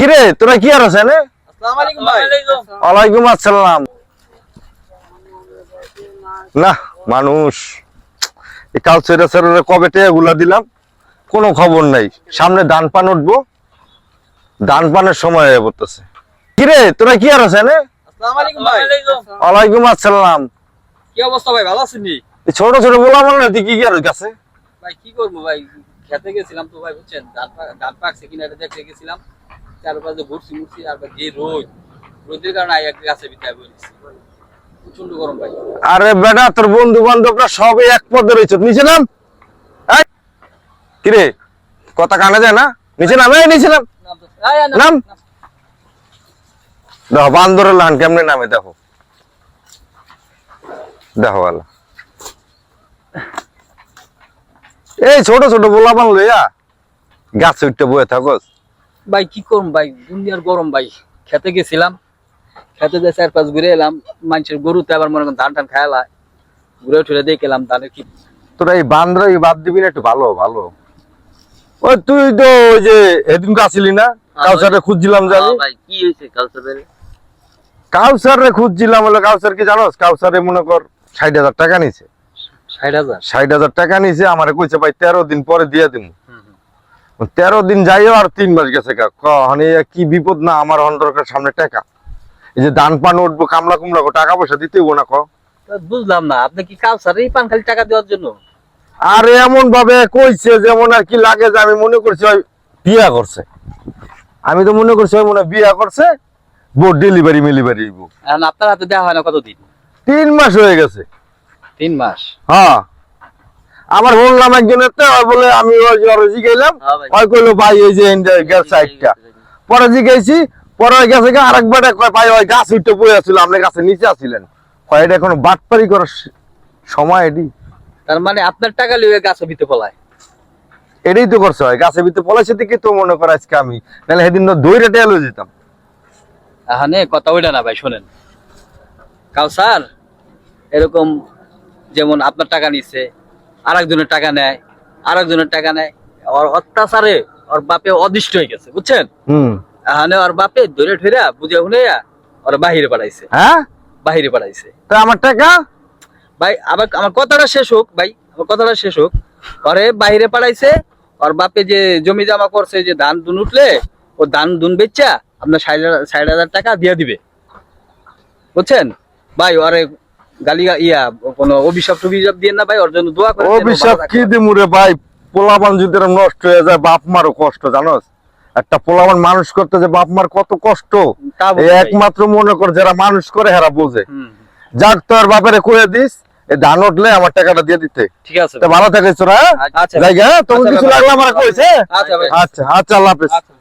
কিরে তোরা কি আর আছে আসসালামু আলাইকুম ভাই। ওয়ালাইকুম আসসালাম। না মানুষ। এই কালচার কবে টেগুলা দিলাম কোনো খবর নাই। সামনে দান পান উঠবো দান পানের সময় হয়ে পড়তেছে। কিরে তোরা কি আর আছে আসসালামু আলাইকুম ভাই। ওয়ালাইকুম আসসালাম। কি অবস্থা ভাই ভালো আছেন ছোট ছোট বলা মানে তুই কি কি আর কাছে? ভাই কি করব ভাই? খেতে গেছিলাম তো ভাই বুঝছেন? ধান পাকছে কিনা দেখতে গেছিলাম। চারপাশে ঘুরছি ঘুরছি আর যে রোদ রোদের কারণে একটা গাছে বিতায় বলেছি প্রচণ্ড গরম ভাই। আরে বেটা তোর বন্ধু বান্ধবরা সবই এক পদে রয়েছে। নিচে নাম? এই, কিরে কথা কানে যায় না? নিচে নাম এই নিচে নাম। নাম। দেখো বান্দরের লান কেমনে নামে দেখো। দেখো এই ছোট ছোট গোলাপান লইয়া গাছে উঠতে বয়ে থাকস। ভাই কি করব ভাই? দুনিয়ার গরম ভাই। খেতে গেছিলাম খেতে যে চার পাঁচ ঘুরে এলাম। মানুষের গরুতে আবার মনে করেন ধান টান খায়ালা ঘুরে ঠুরে দেখে এলাম ধানের কি? তোরা এই বান্দর বাদ দিবি না একটু ভালো ভালো। ওই তুই তো ওই যে এদিন আসিলি না? কাউসারে খুঁজছিলাম জানি। ভাই কি হয়েছে কালচারের কাউসারে খুঁজছিলাম বলে কাউসার কি জানোস? কাউসারে মনে কর ষাট হাজার টাকা নিছে। ষাট হাজার? ষাট হাজার টাকা নিছে আমারে কইছে ভাই তেরো দিন পরে দিয়ে দিন তেরো দিন যাইও আর তিন মাস গেছে কা মানে কি বিপদ? না আমার অন্তরকার সামনে টাকা। এই যে দান পান উঠবো কামলা কুমলা টাকা পয়সা দিতে না ক। বুঝলাম না আপনি কি কালচারেই পান খালি টাকা দেওয়ার জন্য? আর এমন ভাবে কইছে যেমন আর কি লাগে যে আমি মনে করছি ওই বিয়া করছে। আমি তো মনে করছি মনে বিয়া করছে বোর্ড ডেলিভারি মিলিভারি এখন আপনার হাতে দেওয়া হয় না কতদিন? তিন মাস হয়ে গেছে। তিন মাস? হ্যাঁ। আমার বললাম একজনের তো বলে আমি ওই যে ওর হ্যাঁ। ওই কইলো ভাই এই যে গ্যাস সাইডটা। পরে জিগাইছি পরে গেছে আরেকবার ভাই ওই গাছ উঠতে পড়ে আছিল আপনি গাছে নিচে আছিলেন। কয় এটা এখন বাটপারি করার সময় এটি? তার মানে আপনার টাকা লিয়ে গাছ ভিতরে পলায়? এটাই তো করছে হয় গাছের ভিতরে পলাইছে দেখি তো মনে করে আজকে আমি। নাহলে সেদিন তো দই রেটে এলো যেতাম। এখানে কথা ওইটা না ভাই শোনেন। কালসার এরকম যেমন আপনার টাকা নিচ্ছে আর একজনের টাকা নেয় আর একজনের টাকা নেয়। ওর অত্যাচারে ওর বাপে অদৃষ্ট হয়ে গেছে বুঝছেন? হুম। এখানে ওর বাপে ধরে ঠেরা বুঝে শুনে ওর বাহিরে পাঠাইছে হ্যাঁ? বাহিরে পাঠাইছে তা আমার টাকা? ভাই আবার আমার কথাটা শেষ হোক ভাই আমার কথাটা শেষ হোক। ঘরে বাহিরে পাঠাইছে ওর বাপে যে জমি জমা করছে যে ধান দুন উঠলে ও ধান দুন বেচা আপনার ষাট হাজার টাকা দিয়ে দিবে। বুঝছেন? ভাই ওরে গালি ইয়া কোনো অভিশাপ টভিশাপ দিয়ে না ভাই ওর জন্য দোয়া করে অভিশাপ কি ভাই? পোলাবান যদি নষ্ট হয়ে যায় বাপ মারও কষ্ট জানোস? একটা পোলাবান মানুষ করতে যে বাপ মার কত কষ্ট। একমাত্র মনে কর যারা মানুষ করে হেরা বোঝে। যাক তোর বাপেরে করে দিস ধান উঠলে আমার টাকাটা দিয়ে দিতে। ঠিক আছে ভালো থাকিস তোরা হ্যাঁ? আচ্ছা জায়গা হ্যাঁ? তোমার আচ্ছা, কিছু। লাগলে আমার কইছে আচ্ছা আচ্ছা আচ্ছা আল্লাহ হাফেজ। আচ্ছা।